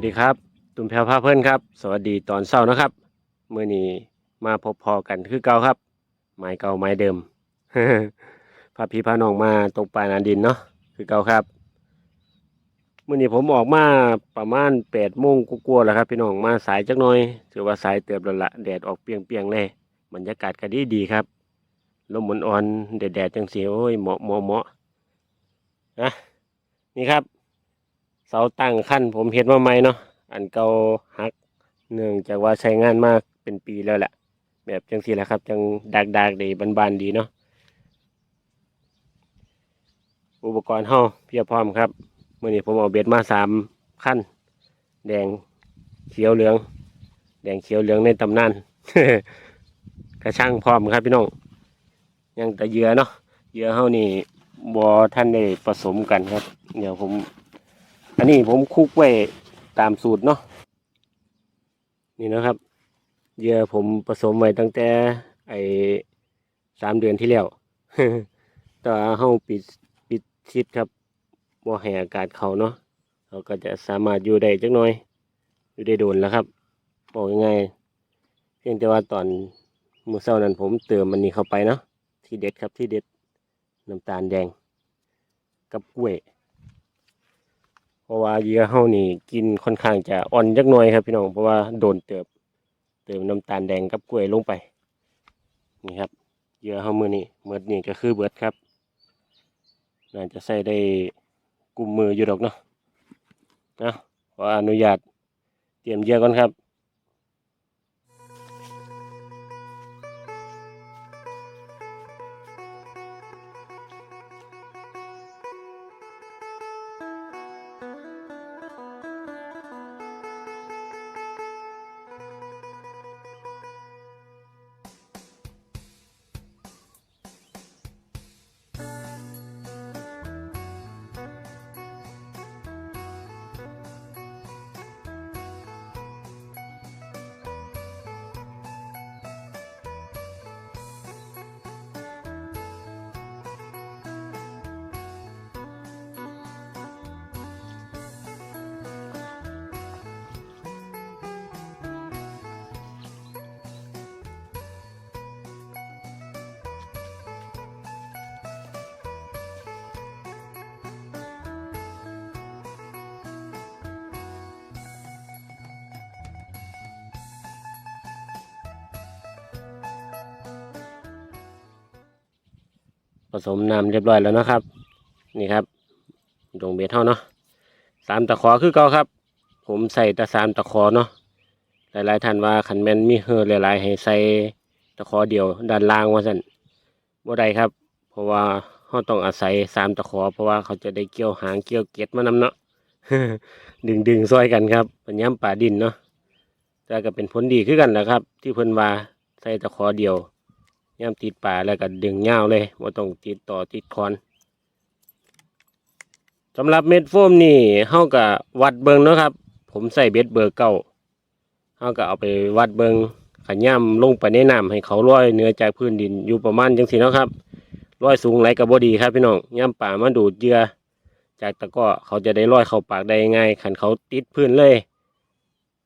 สดีครับ ตุ่มแพรวพาเพื่อนครับ สวัสดีตอนเช้านะครับเมื่อนี้มาพบพอกันคือเก่าครับ ไม้เก่าไม้เดิมพาพี่พาน้องมาตกปลานาดินเนาะคือเก่าครับเมื่อนี้ผมออกมาประมาณแปดโมงกลัวๆแล้วครับ พี่น้องมาสายจักหน่อย ถือว่าสายเติบแล้วละแดดออกเปียงๆเลยบรรยากาศก็ดีดีครับลมอ่อนๆแดดจังสีโอ้ยเหมาะเหมาะเหมาะนะนี่ครับ เสาตั้งขั้นผมเห็นมาใหม่เนาะอันเก่าหักเนื่องจากว่าใช้งานมากเป็นปีแล้วแหละ แบบจังสีแหละครับ จังดักดักดีบานๆดีเนาะอุปกรณ์เฮาเพียบพร้อมครับเมื่อนี้ผมเอาเบ็ดมาสามขั้น แดงเขียวเหลือง แดงเขียวเหลืองในตำนานกระช่างพร้อมครับพี่น้องยังแต่เยื่อเนาะเยื่อเฮานี่บอท่านได้ผสมกันครับ เดี๋ยวผม อันนี้ผมคุกไว้ตามสูตรเนาะนี่นะครับเยื่อผมผสมไว้ตั้งแต่ไอสามเดือนที่แล้วแต่เฮาปิดปิดชิดครับบ่ให้อากาศเขาเนาะเราก็จะสามารถอยู่ได้จักหน่อย อยู่ได้โดนแล้วครับบอกยังไงเพียงแต่ว่าตอนมือเช้านั้นผมเติมมันนี้เข้าไปเนาะที่เด็ดครับที่เด็ดน้ำตาลแดง กับกล้วย ราะว่าเหยื่อเฮานี่กินค่อนข้างจะอ่อนจักหน่อยครับพี่น้องเพราะว่าโดนเติบเติมน้ำตาลแดงกับกล้วยลงไปนี่ครับเหยื่อเฮามือนี่เมือนี่ก็คือเบิดครับน่าจะใส่ได้กลุ่มมืออยู่ดอกเนาะนะขออนุญาตเตรียมเหยื่อก่อนครับ ผสมน้ำเรียบร้อยแล้วนะครับ นี่ครับดงเบ็ดเท่าเนาะสามตะขอคือเก่าครับ ผมใส่ต่สามตะขอเนาะหลายๆท่านว่าขันแมนมีเฮอหลาย ๆ ให้ใส่ตะขอเดียวด้านล่างว่าสั่นบ่ได้ครับ เพราะว่าเขาต้องอาศัยสามตะขอ เพราะว่าเขาจะได้เกี่ยวหางเกี่ยวเก็ดมานำเนาะดึงดึงซอยกันครับป็นย้ำป่าดินเนาะแต่ก็เป็นผลดีขึ้นกันแหละครับ ที่เพิ่นว่าใส่ตะขอเดียว ย่ำติดป่าแล้วก็ดึงเงาเลยว่าต้องติดต่อติดคอนสำหรับเม็ดโฟมนี่เฮากับวัดเบิงเนาะครับ ผมใส่เบ็ดเบอร์เก้าเฮาก็เอาไปวัดเบิงขันย่ำลงไปในน้ำให้เขาลอยเนื้อจากพื้นดินอยู่ประมาณจังสีเนาะครับลอยสูงไหลกับบดีครับพี่น้องย่ำป่ามาดูดเยื่อจากตะก้อเขาจะได้ลอยเข้าปากได้ง่ายขันเขาติดพื้นเลย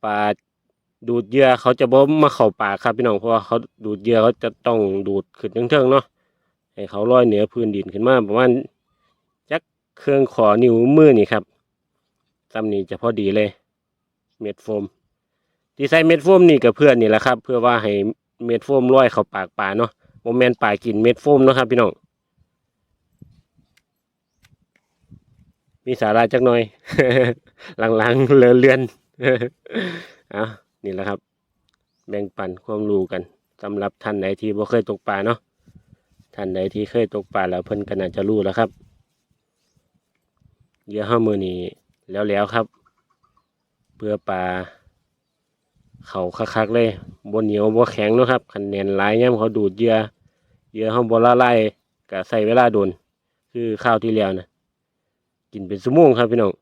ปลา ดูดเหยื่อเขาจะบ่มาเข้าปากครับพี่น้องเพราะว่าเขาดูดเหยื่อเขาจะต้องดูดขึ้นเทิงๆเนาะให้เขาลอยเหนือพื้นดินขึ้นมาประมาณจักเครื่องขอนิ้วมือนี่ครับซ้ำนี้จะพอดีเลย เม็ดโฟม ที่ใส่เม็ดโฟมนี่กับเพื่อนนี่แหละครับ เพื่อว่าให้เม็ดโฟมลอยเข้าปากปลาเนาะโมเมนปลากินเม็ดโฟมเนาะครับพี่น้องมีสาระจักหน่อย หลังๆเลอะเลือนอะ นี่แหละครับ แบ่งปันความรู้กันสำหรับท่านใดที่บ่เคยตกปลาเนาะท่านใดที่เคยตกปลาแล้วเพิ่นก็น่าจะรู้แล้วครับเยื่อห้ามือนี่แล้วแล้วครับเพื่อปลาเขาคักๆเลยบนเหนียวบ่แข็งนะครับคันแนนหลายย่ำเขาดูดเยื่อเยื่อห้าบ่ละลายก็ใส่เวลาโดน คือข้าวที่แล้วนะกินเป็นชั่วโมงครับพี่น้อง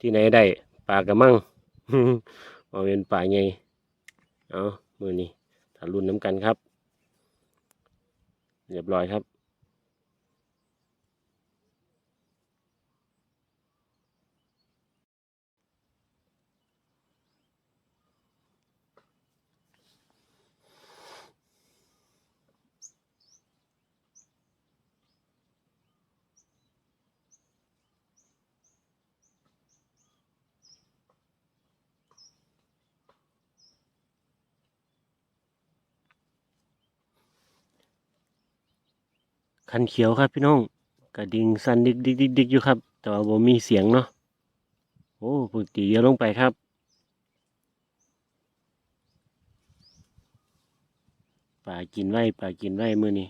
ที่ไหนได้ปลากระมัง มาเป็นป่าไงเอามือนี้ถ้ารุ่นน้ำกันครับ เรียบร้อยครับ คันเขียวครับพี่น้องกระดิ่งสั่นดิกดิกดิกดิกอยู่ครับ แต่ว่าบ่มีเสียงเนาะโอ้เพึ่งตีเดียวลงไปครับ ป่ากินไว้ป่ากินไว้มือนี้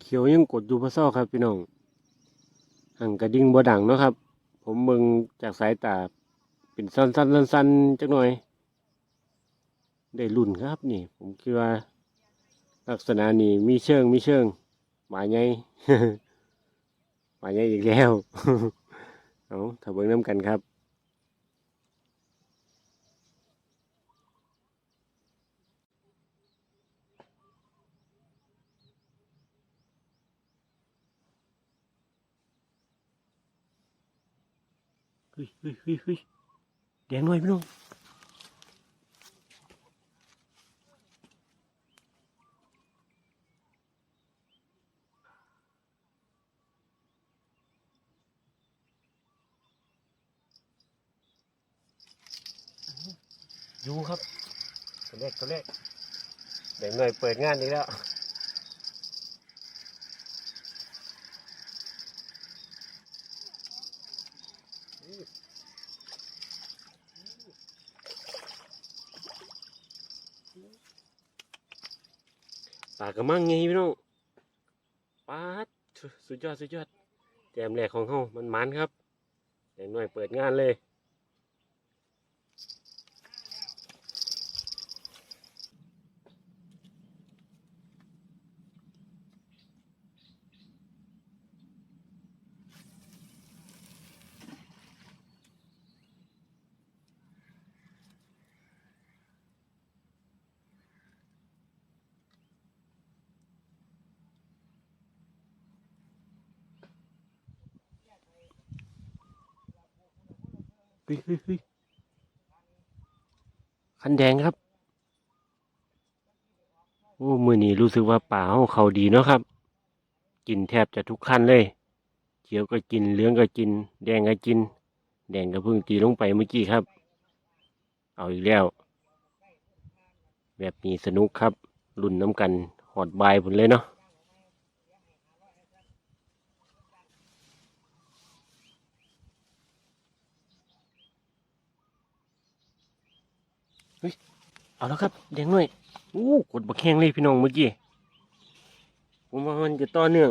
เขียวยังกดอยู่พะเศร้าครับพี่น้อง ห่างกระดิ่งบ่ดังเนาะครับ ผมเบิ่งจากสายตา เป็นสั้นๆสั้นๆจักหน่อย ได้รุ่นครับ นี่ ผมคิดว่า ลักษณะนี้มีเชิงมีเชิงหมาใหญ่หมาใหญ่อีกแล้วเอาถ้าเบิ่งน้ำกันครับเฮ้ยเฮ้ยเฮ้ย แดงหน่อยพี่น้องอยู่ครับตัวเลขตัวเลขแดงหน่อยเปิดงานนี้แล้ว ปากระมังไงพี่น้องปาดสุดยอดสุดยอดแจมแหลกของเขามันมันครับอย่างหน่อยเปิดงานเลย คันแดงครับ โอ้ มือนี้รู้สึกว่าป่าเขาเขาดีเนาะครับ กินแทบจะทุกขั้นเลย เขียวก็กิน เหลืองก็กิน แดงก็กิน แดงก็เพิ่งตีลงไปเมื่อกี้ครับ เอาอีกแล้ว แบบนี้สนุกครับรุ่นน้ำกันหอดบายผลเลยเนาะ เอาแล้วครับแดงหน่อยอู้กดบักแข้งเลยพี่น้องเมื่อกี้ผมว่ามันจะต่อเนื่อง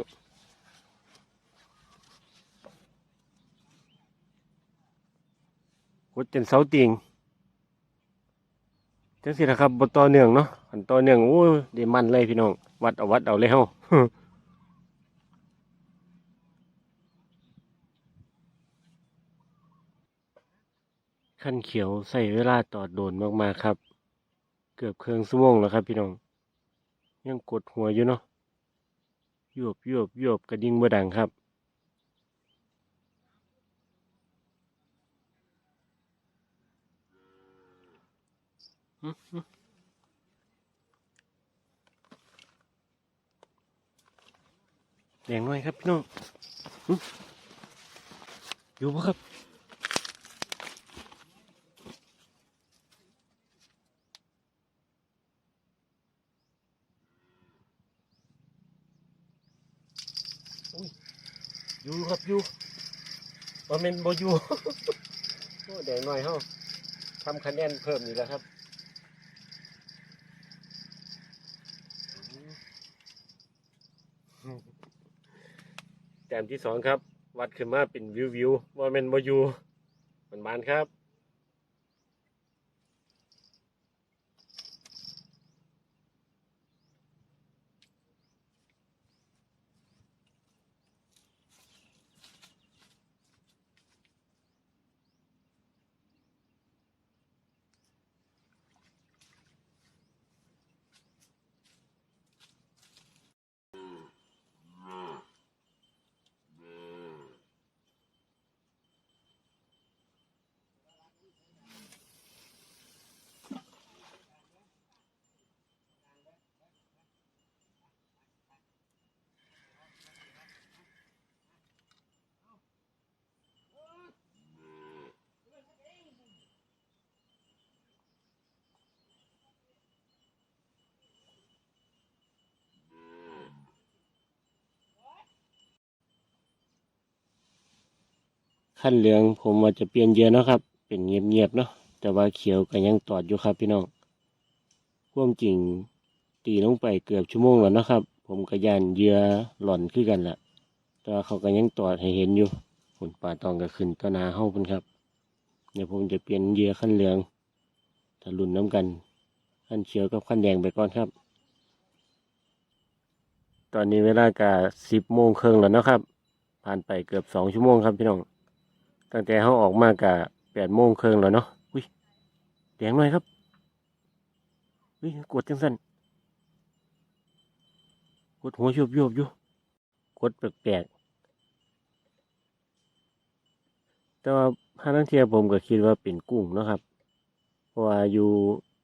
กดจนเสาติงจังสินะครับบต่อเนื่องเนาะอันต่อเนื่องโอ้ยเดี๋ยวมันเลยพี่น้อง วัดเอาวัดเอาเลยเฮา ขั้นเขียวใส่เวลาต่อโดนมากๆครับ เกือบเครื่องสมงแล้วครับพี่น้อง ยังกดหัวอยู่เนาะโยวบยวบยบกระดิ่งบ่ดังครับ แดงหน่อยครับพี่น้องอยู่ปะครับ ครับอยู่บ่แม่นบ่อยู่โอ้แดงหน่อยเฮาทำคะแนนเพิ่มอีกแล้วครับแต้มที่สองครับ วัดขึ้นมาเป็นวิววิวว่าแม่นบ่อยู่มันบานครับ ขั้นเหลืองผมว่าจะเปลี่ยนเยอะนะครับ เป็นเงียบๆเนาะแต่ว่าเขียวก็ยังตอดอยู่ครับพี่น้องความจริงตีลงไปเกือบชั่วโมงแล้วนะครับ ผมก็ย่านเยื่อหล่อนขึ้นกันละแต่ว่าเขาก็ยังตอดให้เห็นอยู่ผลป่าตองก็ขึ้นต้นนาเฮ้าพิ่นครับเดี๋ยวผมจะเปลี่ยนเยื่อขั้นเหลืองถ้ารุนน้ำกันขั้นเขียวกับขั้นแดงไปก่อนครับ ตอนนี้เวลากะสิบโมงครึ่งแล้วนะครับ ผ่านไปเกือบสองชั่วโมงครับพี่น้อง ตั้งแต่เขาออกมากะแปดโมงครึ่งแล้วเนาะอุ้ยแดงหน่อยครับอุ้ยกดจังสันกดหัวโยบโยบอยู่กดแปลกๆแต่ว่าถ้าทั้งเทียผมก็คิดว่าเป็นกุ้งนะครับ เพราะว่าอยู่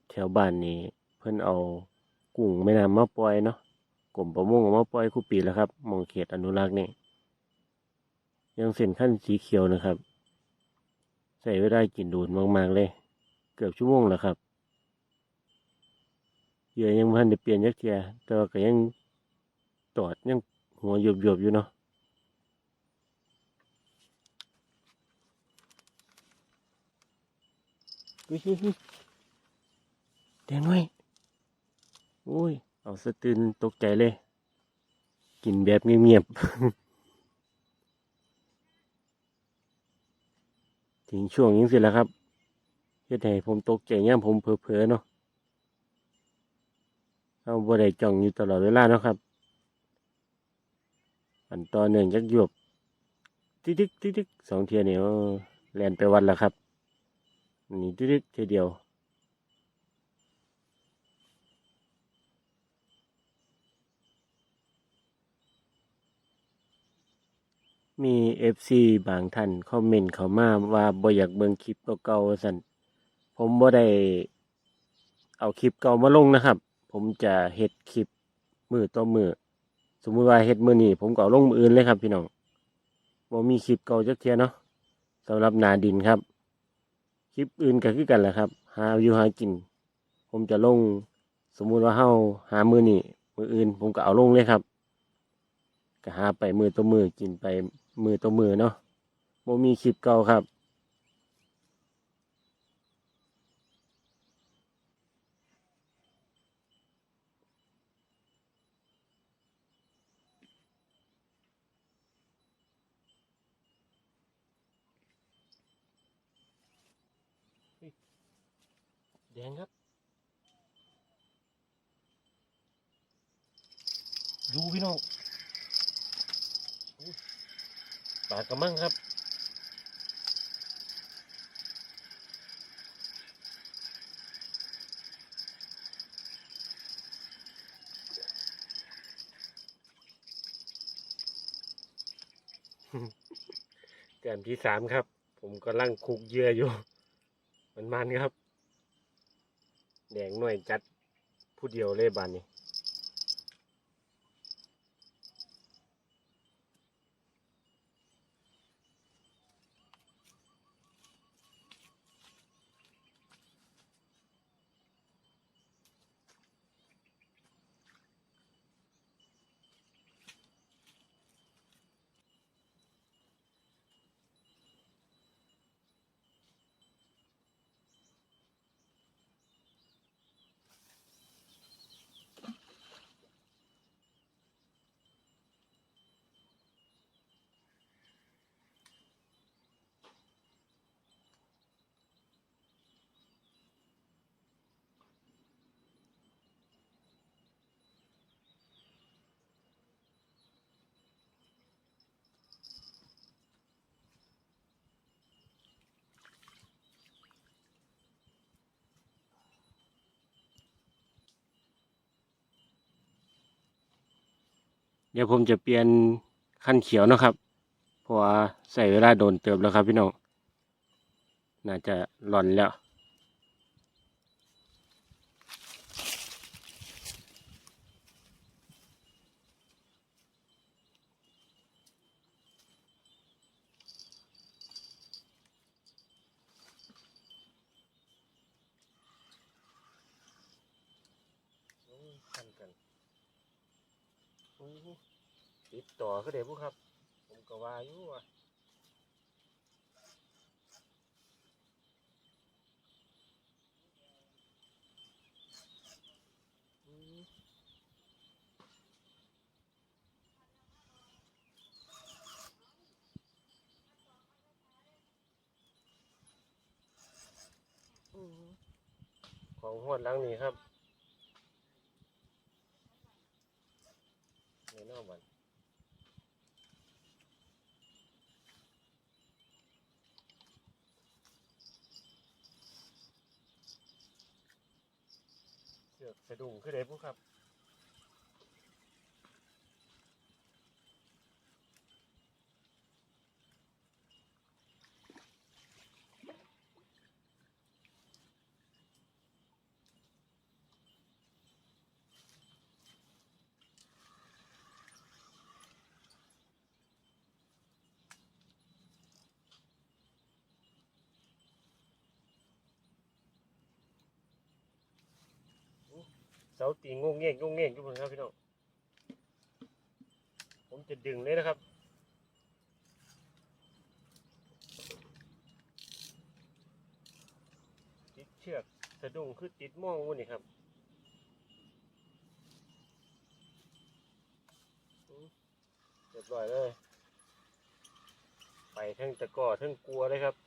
แถวบ้านนี่เพิ่นเอากุ้งแม่น้ำมาปล่อยเนาะกรมประมงเอามาปล่อยคู่ปีแล้วครับมองเขตอนุรักษ์นี่ยังเส้นขั้นสีเขียวนะครับ ใส่ไว้ได้กินดูดมากๆเลย เกือบชั่วโมงแล้วครับเหยื่อยังพันได้เปลี่ยนยักเทียแต่ว่าก็ยังตอดยังหัวหยบหยบอยู่เนาะอุ้ยอุ้ยอุ้ยแดงไว้โอ้ย เอาสะตื่นตกใจเลย กินแบบเงียบๆ ถึงช่วงนี้สิแล้วครับเฮ็ดให้ผมตกใจย่ามผมเผลอๆเนาะเอาบ่ได้จ้องอยู่ตลอดเวลาเนาะครับอันต่อนหนึ่งจักหยบติ๊กติ๊กติ๊กติ๊กสองเทียเนี่ยแลนไปวัดแล้วครับนี่ติ๊กติ๊กเทียเดียว มีเอฟซีบางท่านคอมเมนต์เข้ามาว่าบ่อยากเบิ่งคลิปเก่าๆว่าซั่นผมบ่ได้เอาคลิปเก่ามาลงนะครับ ผมจะเฮ็ดคลิปมือต่อมือสมมุติว่าเฮ็ดมื้อนี้ผมก็เอาลงมื้ออื่นเลยครับพี่น้องบ่มีคลิปเก่าจักเทียเนาะสำหรับนาดินครับ คลิปอื่นก็คือกันแหละครับ หาอยู่หากิน ผมจะลง สมมุติว่าเฮาหามื้อนี้มื้ออื่น ผมก็เอาลงเลยครับ ก็หาไปมือต่อมือกินไป มือต่อมือเนาะโมมีคลิปเก่าครับ แดงครับ ดูพี่น้อง ปลากระมังครับแต้มที่สามครับ ผมกำลังคุกเยื่ออยู่ มันมันครับ แดงหน่วยจัดผู้เดียวเลยบานนี้ เดี๋ยวผมจะเปลี่ยนขั้นเขียวนะครับเพราะว่าใส่เวลาโดนเติบแล้วครับพี่น้อง น่าจะหล่อนแล้ว ติดต่อคือเด็กผู้ครับ ผมก็ว่าอยู่ว่ะของหวดหลังนี้ครับ สือกสะดุ้งขึ้นเลยพวกครับ เสาตีงงเงี้ยงงเงี้ยงทุกคนครับพี่น้องผมจะดึงเลยนะครับติดเชือกสะดุ้งคือติดหม่องวุ้นนี่ครับเรียบร้อยเลย ไปทั้งตะกร้อทั้งกลัวเลยครับ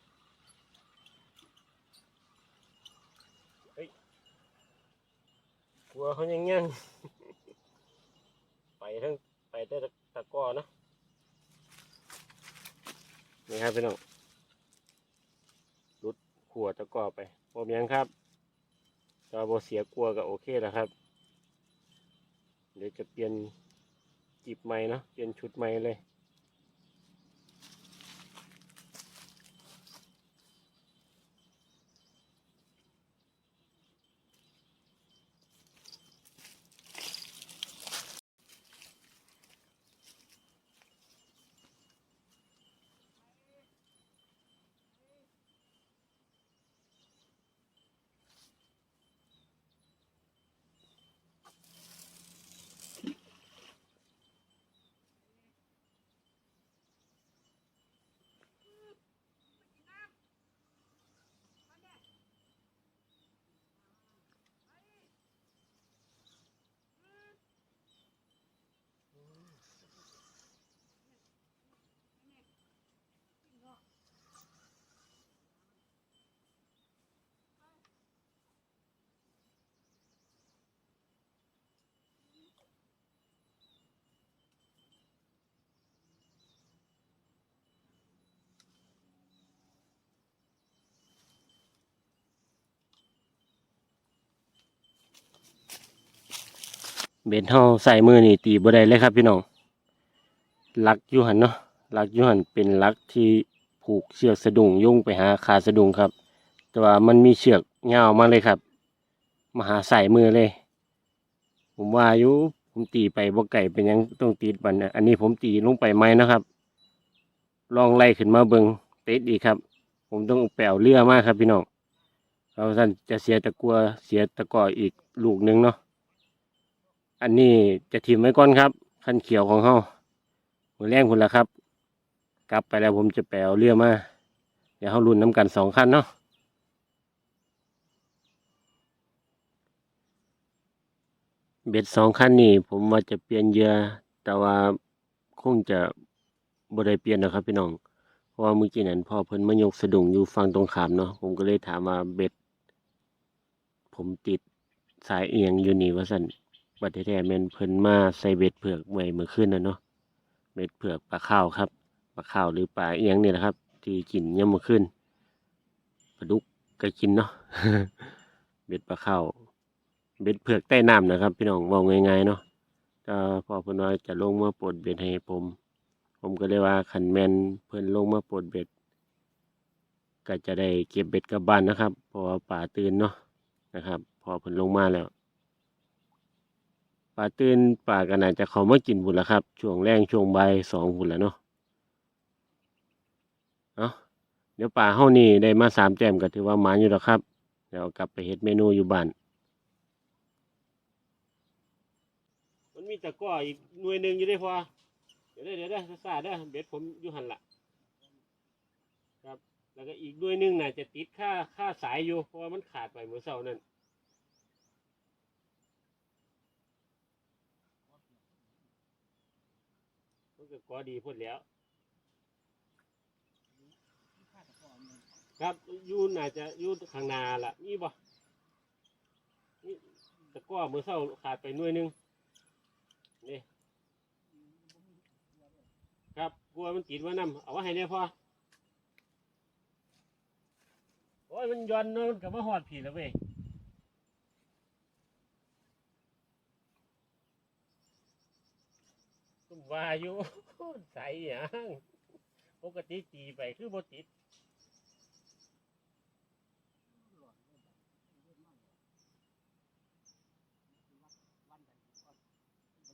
กลัวเขายังยังไปทั้งไปได้ตะก้อนะนี่ครับพี่น้องรุดขวดตะก้อไปผมยังครับจอโบเสียกลัวก็โอเคแล้วครับ เดี๋ยวจะเปลี่ยนจีบใหม่เนาะเปลี่ยนชุดใหม่เลย เบ็ดเฮาใส่มือนี่ตีบ่ได้เลยครับพี่น้องลักยูหันเนาะลักยูหันเป็นลักที่ผูกเชือกสะดุงยุ่งไปหาขาสะดุงครับ แต่ว่ามันมีเชือกยาวมาเลยครับมาหาใส่มือเลย ผมว่าอยู่ผมตีไปบ่ไก่เป็นยังต้องตีบันนะอันนี้ผมตีลงไปไหมนะครับ ลองไล่ขึ้นมาเบิงเติดอีกครับ ผมต้องแปลวเรือมากครับพี่น้องเราท่านจะเสียตะกัวเสียตะกออีกลูกนึงเนาะ อันนี้จะทิมไว้ก่อนครับขั้นเขียวของเฮาหัวแรงคุณละครับ กลับไปแล้วผมจะแปลเรือมาเดี๋ยวเฮารุ่นน้ำกันสองขั้นเนาะเบ็ดสองขั้นนี่ผมว่าจะเปลี่ยนเยื่อแต่ว่าคงจะบ่ได้เปลี่ยนนะครับพี่น้องเพราะว่าเมื่อกี้นั้นพ่อเพิ่นมายกสะดุ้งอยู่ฝั่งตรงขามเนาะผมก็เลยถามว่าเบ็ด ผมติดสายเอียงอยู่นี่ว่าสั่น บัดแท้ๆแม่นเพิ่นมาใส่เบ็ดเผือกไว้เมื่อคืนน่ะเนาะเบ็ดเผือกปลาข้าวครับปลาข้าวหรือปลาเอียงเนี่ยนะครับ ที่กินยามมื้อคืนปลาดุกก็กินเนาะเบ็ดปลาข้าวเบ็ดเผือกใต้น้ำนะครับ พี่น้องว้าง่ายๆเนาะก็พอเพิ่นว่าจะลงมาปลดเบ็ดให้ผม ผมก็เลยว่าคันแมนเพิ่นลงมาปลดเบ็ดก็จะได้เก็บเบ็ดกลับบ้านนะครับเพราะว่าป่าตื่นเนาะนะครับ พอเพิ่นลงมาแล้ว ป่าตื่นป่าก็น่าจะเขามากินพุ่นละครับ ช่วงแรงช่วงใบสองพุ่นละเนาะเอาเดี๋ยวป่าเฮานี่ได้มาสามแต้มก็ถือว่าหมานอยู่แล้วครับเดี๋ยวกลับไปเฮ็ดเมนูอยู่บ้านมันมีตะก้ออีกหน่วยหนึ่งอยู่ได้พอเดี๋ยวได้เดี๋ยวได้ซาได้เบ็ดผมอยู่หันละครับ แล้วก็อีกหน่วยหนึ่งน่าจะติดค่าค่าสายอยู่เพราะว่ามันขาดไปเมื่อเช้านั่น ก็กอดีพุ่นแล้ว ครับยูน่าจะยู่ข้างหนาล่ะมีบ่ตะกร้อมือเศร้าขาดไปหน่วยหนึงนี่ครับกลัวมันติดว่านำเอาไว้ให้เนี่ยพอโอ้ยมันย้อนเนาะมันกับมาหอดผีแล้วเว้ยคุณ วาอยู่ ใส่หยังปกติตีไปคือบ่ติด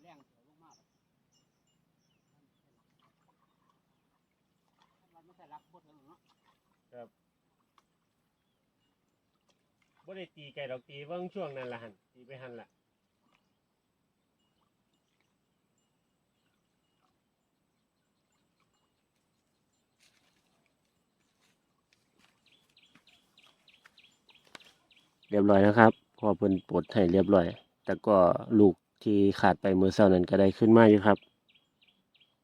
แรงเสียลงมากวันไม่ใช่รักพูดถึงเนาะบ่ได้ตีไก่ดอกตีเบิ่งช่วงนั้นละหันตีไปหันละ รียบร้อยนะครับพอเพิ่นปลดให้เรียบร้อย แต่ก็ลูกที่ขาดไปมือเช้านั้นก็ได้ขึ้นมาอยู่ครับ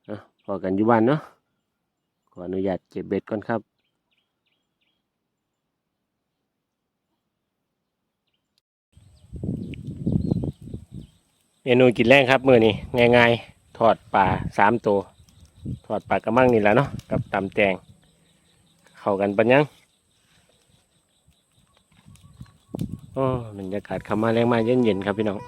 อะพอกันอยู่บ้านเนาะขออนุญาตเก็บเบ็ดก่อนครับเมนูกินแรงครับมือนี้ง่ายๆทอดปลาสามตัวทอดปลากระมังนี่แหละเนาะกับตำแตงเข้ากันปัญญัง โอ้บรรยากาศคำมาแรงมาเย็นๆครับพี่น้อง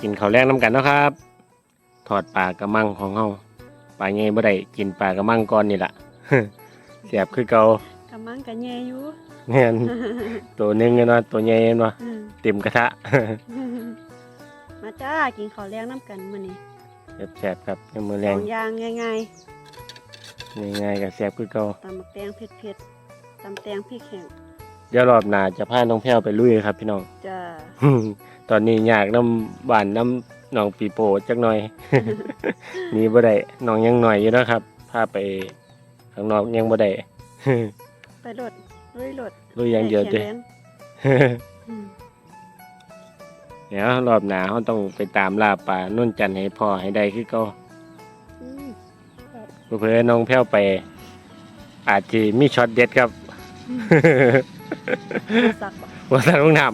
กินข้าวแรงน้ำกันเนาะครับทอดปลากระมังของเฮาปลาใหญ่บ่ได้กินปลากระมังก่อนนี่ล่ะเสียบคือเก่ากำมังกะแย่อยู่แม่นตัวหนึงเนาะตัวใหญ่เนาะอืมเต็มกระทะ มาจ้ากินข้าวแรงน้ำกันมื้อนี้แซ่บๆครับยามมื้อแรสองงอย่างง่ายง่ายๆก็แซ่บคือเก่าๆตำบักแตงเผ็ดๆตำแตงพริกแห้ง เดี๋ยวรอบหน้าจะพาน้องแพ้วไปลุยครับ พี่น้อง จ้า ตอนนี้อยากน้ำบ้านน้ำน้องปีโป้จักหน่อยหนี่บ่ได้น้องยังหน่อยอยู่เนาะครับพาไปข้างนอกยังบ่ได้ ไปรถลุยรถลุยอย่างเดียวแข็เด้งแรงอืมเดี๋ยวรอบหน้าเขาต้องไปตามล่าปลานุ่นจันทร์ให้พ่อให้ได้คือเก็อืมเพื่อน้องแพ้วไป อาจจะมีช็อตเด็ดครับบ่ สักบ่ว่าสักลงน้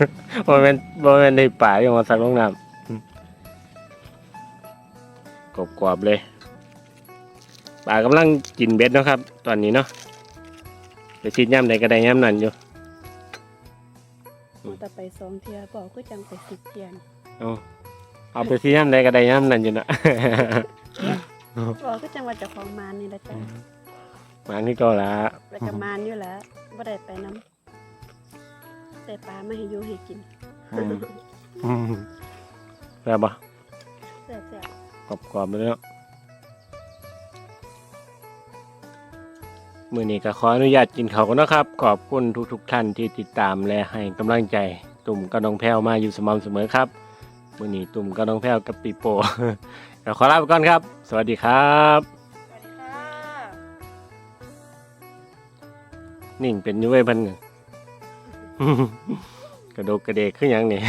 ำว่าแมันว่าแมันในป่าอย่างว่าสักลงน้ำกรอบกรอบๆเลยป่ากำลังกินเบ็ดเนาะครับ ตอนนี้เนาะไปชิดย่ำใดก็ได้ย่ำนั่นอยู่แต่ไปสองเที่ยบอกก็จังไปสิบเที่ยนเอาเอาไปชิดย่ำใดก็ได้ย่ำนั่นอยู่นะบอกก็จังว่าเจ้าของมานนี่แหละจ้ะ มาที่ก็ละแล้วก็มานอยู่แล้วบ่ได้ไปน้ำแต่ปลามาให้อยู่ให้กินอืมอืมแล้วปะแซ่บกรอบกรอบๆเลยเนาะมือนี้ก็ขออนุญาตกินเขาวกันเนาะครับ ขอบคุณทุกๆท่านที่ติดตามและให้กำลังใจ ตุ่มกับน้องแพ้วมาอยู่สม่ำเสมอครับมือนี้ตุ่มกับน้องแพ้วกับปีโป้ก็ขอลาไปก่อนครับ สวัสดีครับ นิ่งเป็นอยุ้ยพันกระโดกกระเดกขึ้นอหยังนี่